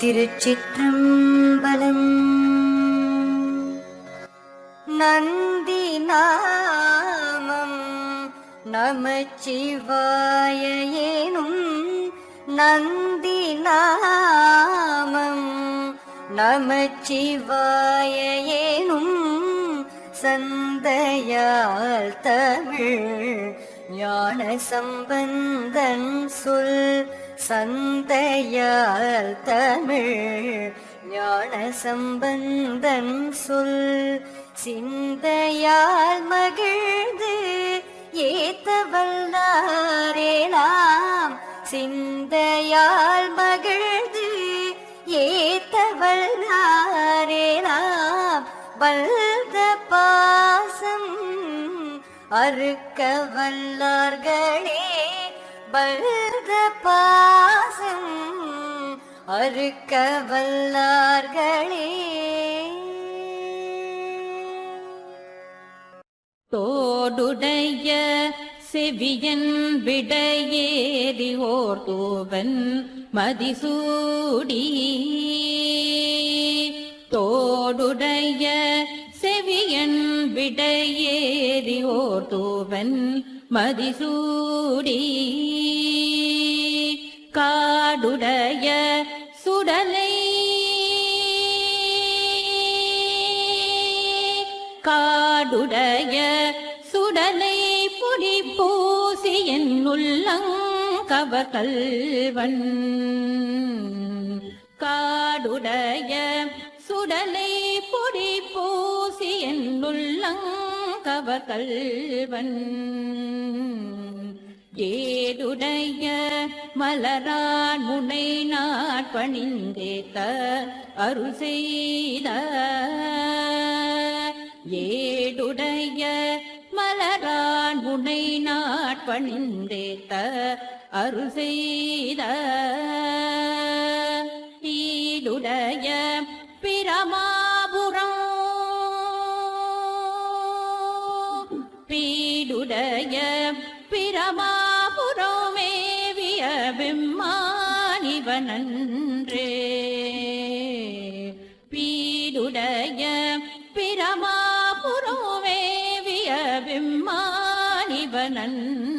திருச்சிற்றம்பலம். நந்தி நாமம் நமச்சிவாய ஏனும் நந்தி நாமம் நமச்சிவாய ஏனும் சந்தையால் தமிழ் ஞான சம்பந்தன் சொல் சந்தையால் தமிழ் ஞான சம்பந்தன் சொல். சிந்தையால் மகிழ்ந்து ஏத்த வல்லாரே சிந்தையால் மகிழ்ந்து ஏத்த வல்லாரே வல்த பாசம் அறுக்க வல்லார்களே. பல்த பாசம் அறுக்க வல்லார்களே. தோடுடைய செவியன் விடையேறி ஓர் தூவன் மதிசூடி. தோடுடைய செவியன் விடையேறி ஓர் தூவன் மதிசூடி. காடுடைய சுடலை. காடுடைய சுடலை பொடி பூசி என் உள்ளங்கவ கல்வன் காடுடைய சுடலை பொடி பூசி என் உள்ளங்கவ கல்வன் ஏடுடைய மலரான் முனை நாட்பணிந்தேத்த அருள் செய்த ஏடுடைய மலரான் முனை நாட்பணிந்தேத்த அருள் செய்த ஈடுடைய பிரமா நன்றே. பீடுடைய பிரமாபுரமேவிய விம்மானிவனன்றே நன்றே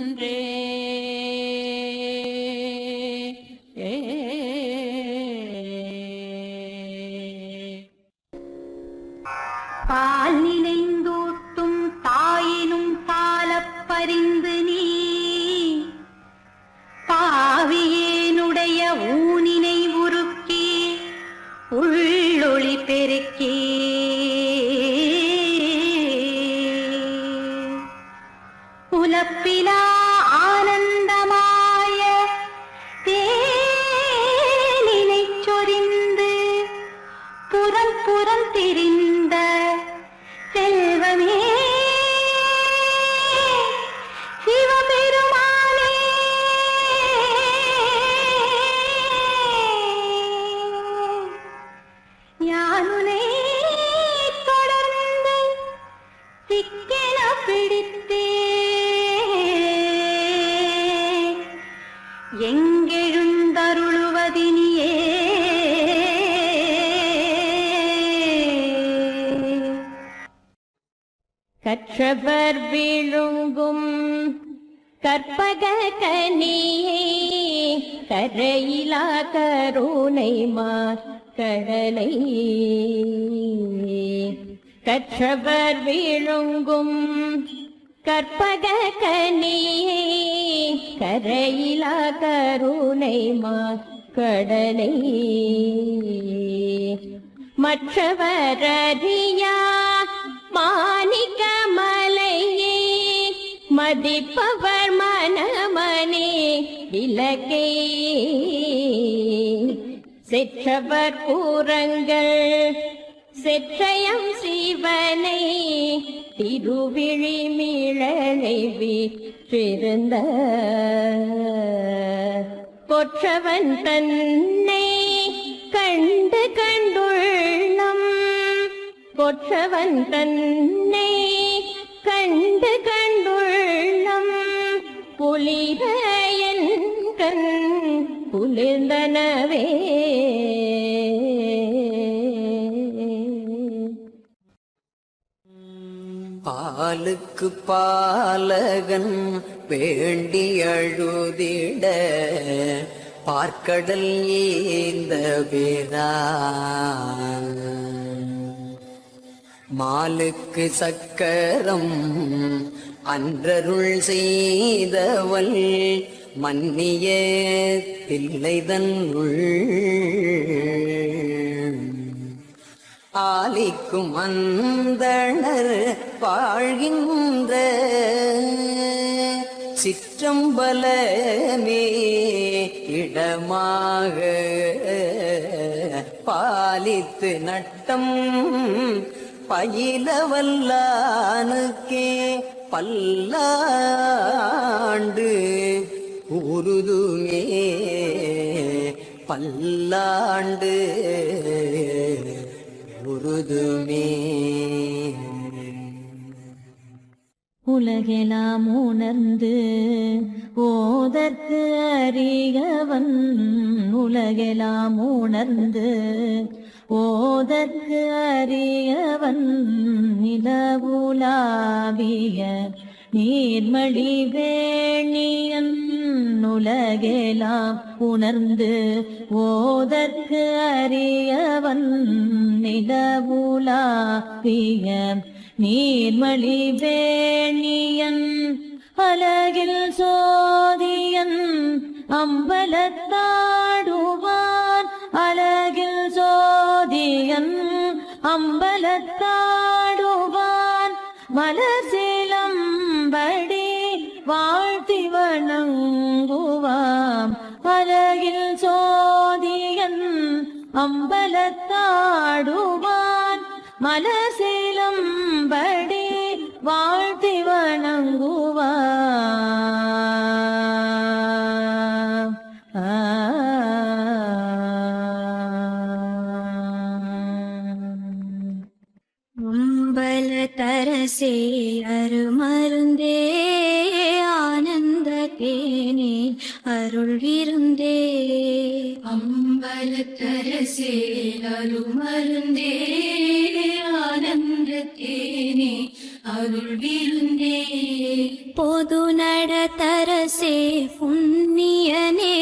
கற்பக கனியே கரையிலா கருணை கடலை. கற்றவர் விழுங்கும் கற்பக கனியே கரையிலா கருணை கடலை. மற்றவரறியா மாணிக்க மதிப்பவர் மனமனே விலகே. செற்றவர் கூறங்கள் செற்றயம் சிவனை திருவிழி மிழலை வீற்றிருந்த. கொற்றவன் தன்னை கண்டு கண்டுள்ளம் கொற்றவன் தன்னை கண்டு கண்டு புலிகையன் கண் புலிர்ந்தனவே பாலுக்கு பாலகன் வேண்டி அழுதிட பார்க்கடல் ஏந்த வேதான் மாலுக்கு சக்கரம் அன்றருள் செய்தவள் மன்னிய தில்லைதன்னுள் ஆலிக்கும் அந்தனர் வாழ்கின்ற சிற்றம்பலமே இடமாக பாலித்து நட்டம் பயிலவல்லானுக்கே பல்லாண்டு உருதுமே பல்லாண்டு உருதுமே உலகெலாம் உணர்ந்து ஓதற்கு அறிகவன் உலகெலாம் உணர்ந்து ஓதற்கு அறியவன் நிலவுலாவிய நீர்மழி வேணியன் உலகெலாம் உணர்ந்து ஓதற்கு அறியவன் நிலவுலாவிய நீர்மழி வேணியன் அலகில் சோதியன் அம்பலத்தாடுவான் அம்பலத்தாடுவான். மலசிலம்படி வாழ்த்தி வணங்குவாம். அழகில் சோதியன் அம்பலத்தாடுவான். மலசிலம்படி வாழ்த்தி வணங்குவான் அம்பல தரசே அருமருந்தே ஆனந்த தேனே அருள் விருந்தே அம்பலத்தரசே அருமருந்தே ஆனந்த தேனே அருள் விருந்தே பொது நட தரசே புண்ணியனே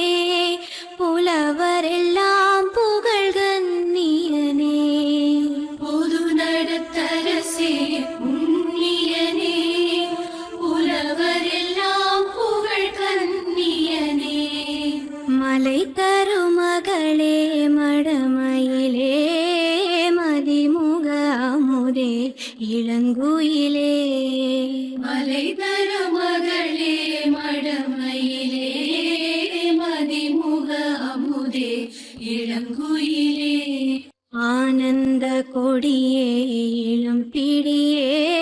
இளங்குயிலே. ஆனந்த கொடியே இளம் பிடியே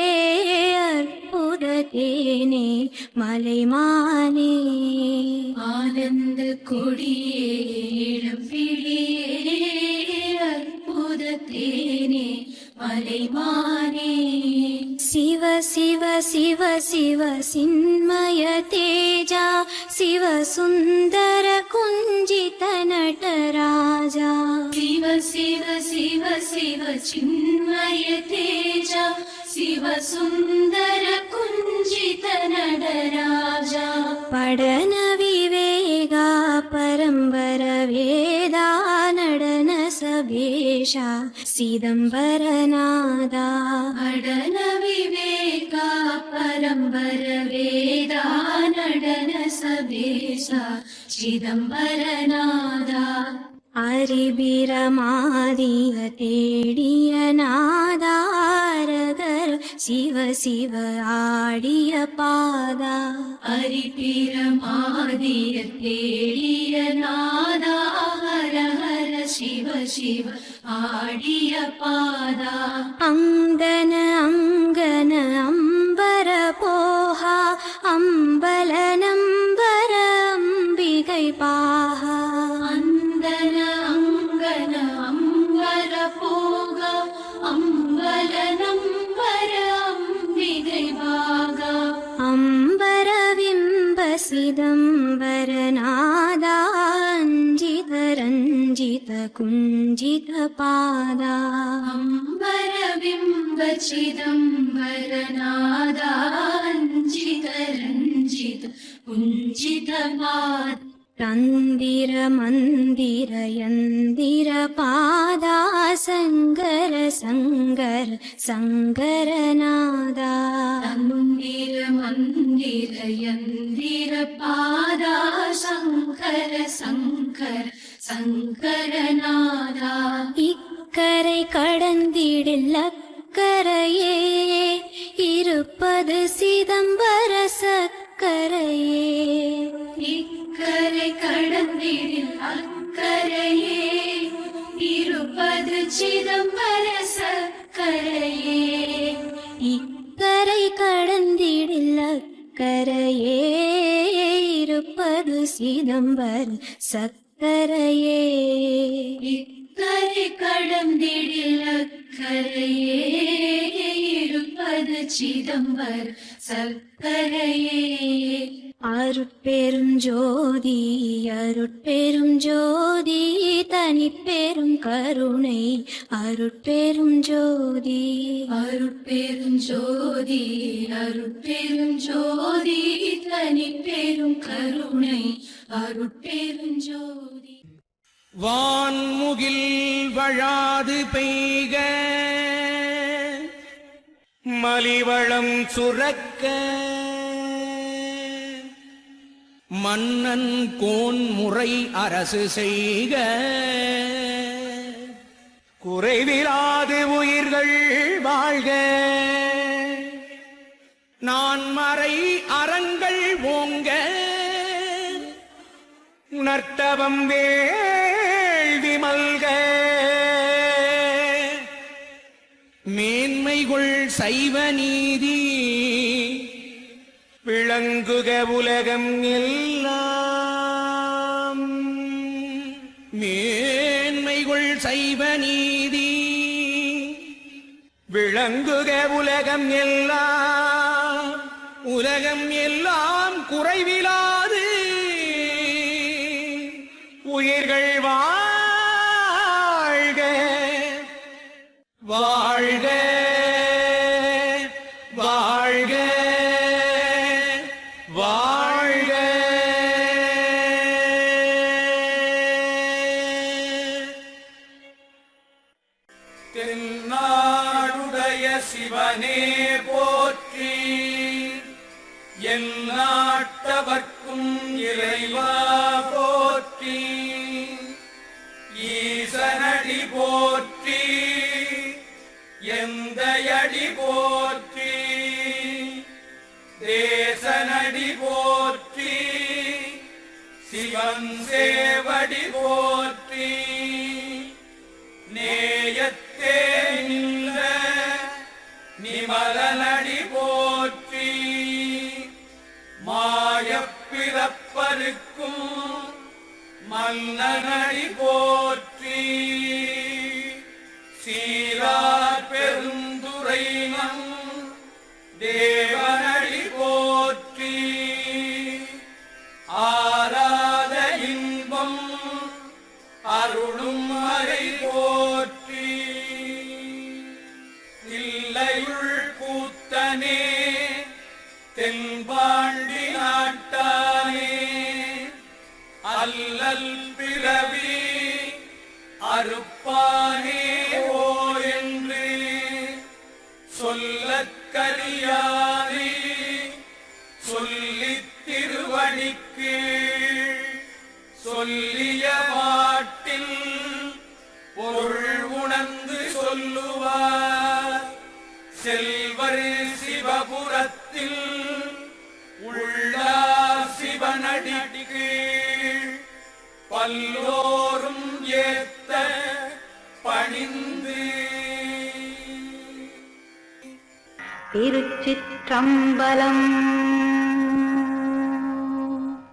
அற்புத தேனே மலைமானே. ஆனந்த கொடியே இளம்பிடியே அற்புத தேனே மலைமானே. சிவ சிவ சிவ சிவ சின்மய தேஜா சிவ சுந்தர शिव शिव चिन्मय तेज शिव सुन्दर कुञ्जित नडराजा पडन विवेगा परम्बर वेदा नडन सभेशा सिदम्बरनादा पडन विवेका परम्बर वेदा नडन सभेशा चिदम्बरनादा அரிபிரமாதிய தேடிய நாதாரகர் சிவ சிவ ஆடிய பாதா. அரிபிரமாதிய தேடிய நாதா ஹர ஹர சிவ சிவ ஆடிய பாதா. அங்கன அங்கன அம்பர போஹா அம்பல कुञ्जितपादा अम्बरबिम्बचिदम्बरनादाञ्जितरञ्जित कुञ्जितपाद तन्दिरमन्दिरयन्दिरपादा सङ्गर सङ्गर सङ्गरनादा मन्दिर मन्दिर यन्दिर पादा शङ्कर शङ्कर சங்கரநாதா. இக்கரை கடந்திடில் அக்கரையே இருப்பது சிதம்பர சக்கரையே. இக்கரை கடந்திடில் அக்கரையே இருப்பது சிதம்பர சக்கரையே. இக்கரை கடந்திடில் அக்கரையே இருப்பது சிதம்பர சக் அக்கரையே. இக்கரை கடந்திடில் அக்கரையே. இருப்பது சிதம்பர் சக்கரையே. அருட்பெரும் ஜோதி அருட்பெரும் ஜோதி தனிப்பெரும் கருணை. அருட்பெரும் ஜோதி. அருட்பெரும் ஜோதி அருட்பெரும் ஜோதி தனி பெரும் கருணை. அருட்பெரும் ஜோதி. வான்முகில் வழாது பெய்க மலிவளம் சுரக்க. மன்னன் கோன் முறை அரசு செய்க. குறைவிலாது உயிர்கள் வாழ்க. நான் மறை அறங்கள் ஓங்க. நர்த்தவம் வேள்வி மல்க. மேன்மைகுள் சைவ நீதி விளங்குக உலகம் எல்லாம். மேன்மைகள் சைவ நீதி. விளங்குக உலகம் எல்லாம். உலகம் எல்லாம் குறைவிலாது. உயிர்கள் இறைவா போற்றி ஈசனடி போற்றி எந்த அடி போற்றி தேசனடி போற்றி சிவன் சேவடி போற்றி. நேயத்தே நின்ற நிமலனடி மன்னனடி போற்றி பாட்டில் பொருள் உணர்ந்து சொல்லுவார். செல்வர் சிவபுரத்தில் உள்ளார் சிவனடிக்கு. பல்லோரும் ஏத்த பணிந்து. திருச்சிற்றம்பலம்